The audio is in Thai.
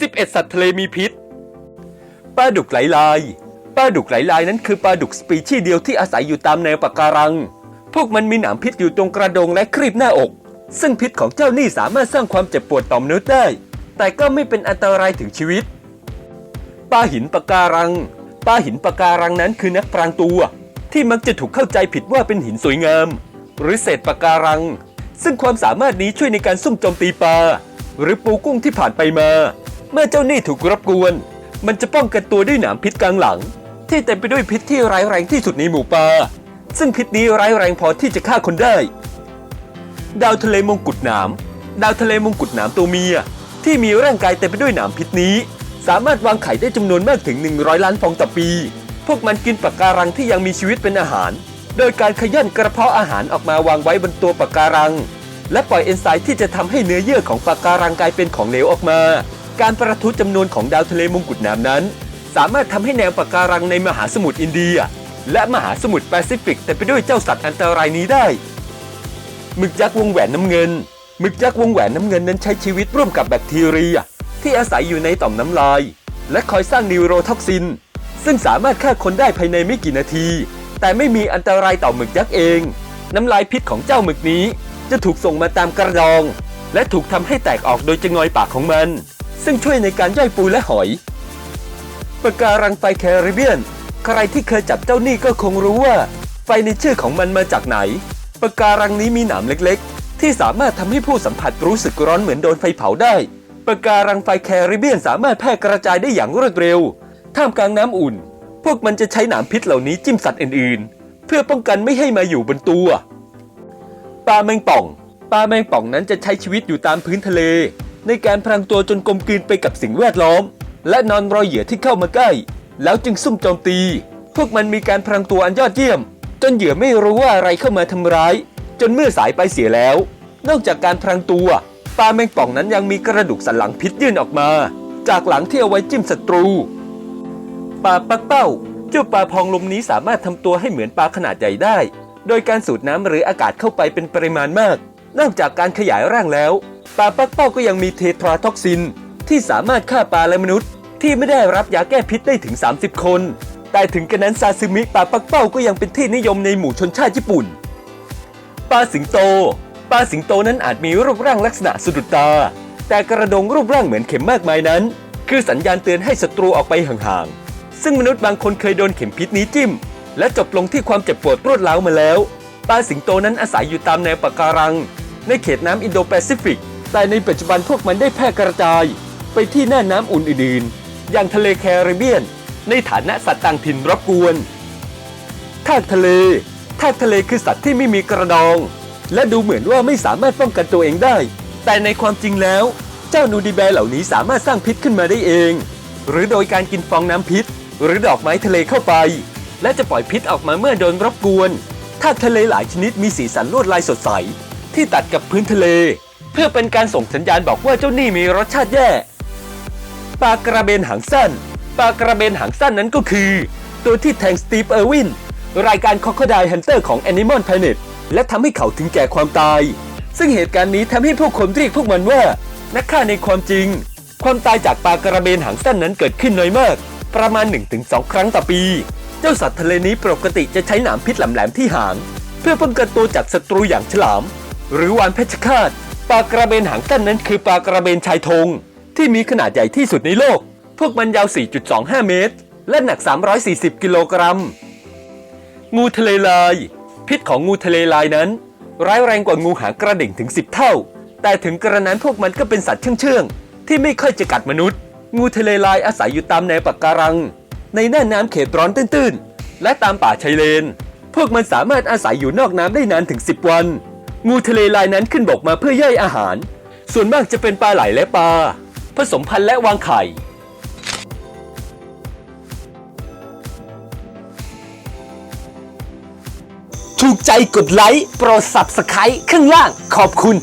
11 สัตว์ทะเลมีพิษ ปลาดุกไหลลาย ปลาดุกไหลลายนั้นคือปลาดุกสปีชีส์เดียวที่อาศัยอยู่ตามแนวปะการัง พวกมันมีหนามพิษอยู่ตรงกระดงและครีบหน้าอก ซึ่งพิษของเจ้านี่สามารถสร้างความเจ็บปวดต่อมนุษย์ได้ แต่ก็ไม่เป็นอันตรายถึงชีวิต ปลาหินปะการัง ปลาหินปะการังนั้นคือนักพรางตัว ที่มักจะถูกเข้าใจผิดว่าเป็นหินสวยงาม หรือเศษปะการัง ซึ่งความสามารถนี้ช่วยในการซุ่มโจมตีปลาหรือปูกุ้งที่ผ่านไปมา เมื่อเจ้าหนี้ถูกรบกวน มันจะป้องกันตัวด้วยหนามพิษกลางหลัง ที่เต็มไปด้วยพิษที่ร้ายแรงที่สุดในหมู่ปลาซึ่งพิษนี้ร้ายแรงพอที่จะฆ่าคนได้ ดาวทะเลมงกุฎหนาม ดาวทะเลมงกุฎหนามตัวเมีย ที่มีร่างกายเต็มไปด้วยหนามพิษนี้ สามารถวางไข่ได้จำนวนมากถึง 100 ล้านฟองต่อปี พวกมันกินปะการังที่ยังมีชีวิตเป็นอาหาร โดยการขย่อนกระเพาะอาหารออกมาวางไว้บนตัวปะการัง และปล่อยเอนไซม์ที่จะทำให้เนื้อเยื่อของปะการังกลายเป็นของเหลวออกมา การประทุจำนวนของดาวทะเลมงกุฎน้ำนั้น สามารถทำให้แนวปะการังในมหาสมุทรอินเดีย และมหาสมุทรแปซิฟิกเต็มไปด้วยเจ้าสัตว์อันตรายนี้ได้หมึกยักษ์วงแหวนน้ำเงินหมึกยักษ์วงแหวนน้ำเงินนั้นใช้ชีวิตร่วมกับแบคทีเรีย ที่อาศัยอยู่ในต่อมน้ำลาย และคอยสร้างนิวโรท็อกซิน ซึ่งสามารถฆ่าคนได้ภายในไม่กี่นาที แต่ไม่มีอันตรายต่อหมึกยักษ์เอง น้ำลายพิษของเจ้าหมึกนี้ จะถูกส่งมาตามกระดอง และถูกทำให้แตกออกโดยจะงอยปากของมัน ซึ่งช่วยในการย่อยปูและหอยปะการังไฟแคริเบียน ใครที่เคยจับเจ้านี่ก็คงรู้ว่า ไฟในชื่อของมันมาจากไหนปะการังนี้มีหนามเล็กๆ ที่สามารถทำให้ผู้สัมผัสรู้สึกร้อนเหมือนโดนไฟเผาได้ปะการังไฟแคริเบียนสามารถแพร่กระจายได้อย่างรวดเร็ว ท่ามกลางน้ำอุ่น พวกมันจะใช้หนามพิษเหล่านี้จิ้มสัตว์อื่นๆ เพื่อป้องกันไม่ให้มาอยู่บนตัวปลาแมงป่องปลาแมงป่องนั้นจะใช้ชีวิตอยู่ตามพื้นทะเล ในการพรางตัวจนกลมกลืนไปกับสิ่งแวดล้อม และนอนรอเหยื่อที่เข้ามาใกล้ แล้วจึงซุ่มโจมตี พวกมันมีการพรางตัวอันยอดเยี่ยม จนเหยื่อไม่รู้ว่าอะไรเข้ามาทำร้าย จนเมื่อสายไปเสียแล้ว นอกจากการพรางตัวปลาแมงป่องนั้นยังมีกระดูกสันหลังพิษยื่นออกมา จากหลังที่เอาไว้จิ้มศัตรูปลาปักเป้าเจ้าปลาพองลมนี้สามารถทำตัวให้เหมือนปลาขนาดใหญ่ได้ โดยการสูดน้ำหรืออากาศเข้าไปเป็นปริมาณมาก นอกจากการขยายร่างแล้ว ปลาปักเป้าก็ยังมีเทตราท็อกซิน ที่สามารถฆ่าปลาและมนุษย์ ที่ไม่ได้รับยาแก้พิษได้ถึง 30 คน แต่ถึงกระนั้นซาซิมิปลาปักเป้าก็ยังเป็นที่นิยมในหมู่ชนชาติญี่ปุ่น ปลาสิงโต ปลาสิงโตนั้นอาจมีรูปร่างลักษณะสะดุดตา แต่กระดงรูปร่างเหมือนเข็มมากมายนั้น คือสัญญาณเตือนให้ศัตรูออกไปห่างๆ ซึ่งมนุษย์บางคนเคยโดนเข็มพิษนี้จิ้ม และจบลงที่ความเจ็บปวดรวดร้าวมาแล้วปลาสิงโตนั้นอาศัยอยู่ตามแนวปะการัง ในเขตน้ำอินโดแปซิฟิก แต่ในปัจจุบันพวกมันได้แพร่กระจาย ไปที่หน้าน้ำอุ่นอื่นๆ อย่างทะเลแคริบเบียน ในฐานะสัตว์ต่างถิ่นรบกวนทากทะเลทากทะเลคือสัตว์ที่ไม่มีกระดอง และดูเหมือนว่าไม่สามารถป้องกันตัวเองได้ แต่ในความจริงแล้ว เจ้านูดีแบร์เหล่านี้สามารถสร้างพิษขึ้นมาได้เอง หรือโดยการกินฟองน้ำพิษ หรือดอกไม้ทะเลเข้าไป และจะปล่อยพิษออกมาเมื่อโดนรบกวนทากทะเลหลายชนิดมีสีสันลวดลายสดใส ที่ตัดกับพื้นทะเล เพื่อเป็นการส่งสัญญาณบอกว่าเจ้านี่มีรสชาติแย่ปลากระเบนหางสั้นปลากระเบนหางสั้นนั้นก็คือ ตัวที่แทงสตีฟเออร์วินรายการคอ c ค d i l e Hunter ของ Animal Planet และทำให้เขาถึงแก่ความตาย ซึ่งเหตุการณ์นี้ทำให้ผู้คนเรียกพวกมันว่า นักฆ่าในความจริง ความตายจากปลากระเบนหางสั้นนั้นเกิดขึ้นน้อยมาก ประมาณ 1-2 ครั้งต่อปี เจ้าสัตว์ทะเลนี้ปกติจะใช้หนามพิษแหลมๆที่หาง เพื่อป้องกันตัวจากศัตรูอย่างฉลาม หรือวานเพชฌฆาตปลากระเบนหางสั้นนั้นคือปลากระเบนชายธงที่มีขนาดใหญ่ที่สุดในโลก พวกมันยาว 4.25 เมตร และหนัก 340 กิโลกรัม งูทะเลลาย พิษของงูทะเลลายนั้น ร้ายแรงกว่างูหางกระดิ่งถึง 10 เท่า แต่ถึงกระนั้นพวกมันก็เป็นสัตว์เชื่องๆ ที่ไม่ค่อยจะกัดมนุษย์ งูทะเลลายอาศัยอยู่ตามแนวปะการัง ในหน้าน้ำเขตร้อนตื้นๆ และตามป่าชายเลน พวกมันสามารถอาศัยอยู่นอกน้ำได้นานถึง 10 วัน งูทะเลลายนั้นขึ้นบกมาเพื่อย่อยอาหาร ส่วนมากจะเป็นปลาไหลและปลา ผสมพันธุ์และวางไข่ ถูกใจกดไลค์ โปรดสับสไครต์ข้างล่างขอบคุณ